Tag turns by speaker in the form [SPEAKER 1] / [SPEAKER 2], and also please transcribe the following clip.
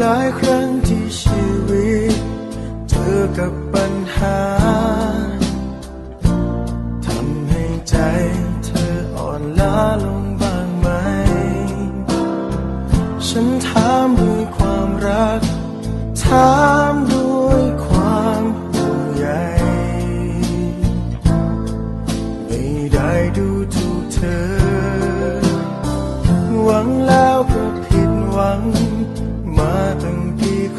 [SPEAKER 1] หลายครั้งที่ชีวิต เจอกับปัญหาทำให้ใจเธออ่อนล้าลงบ้างไหม ฉันถามด้วยความรัก ถามด้วย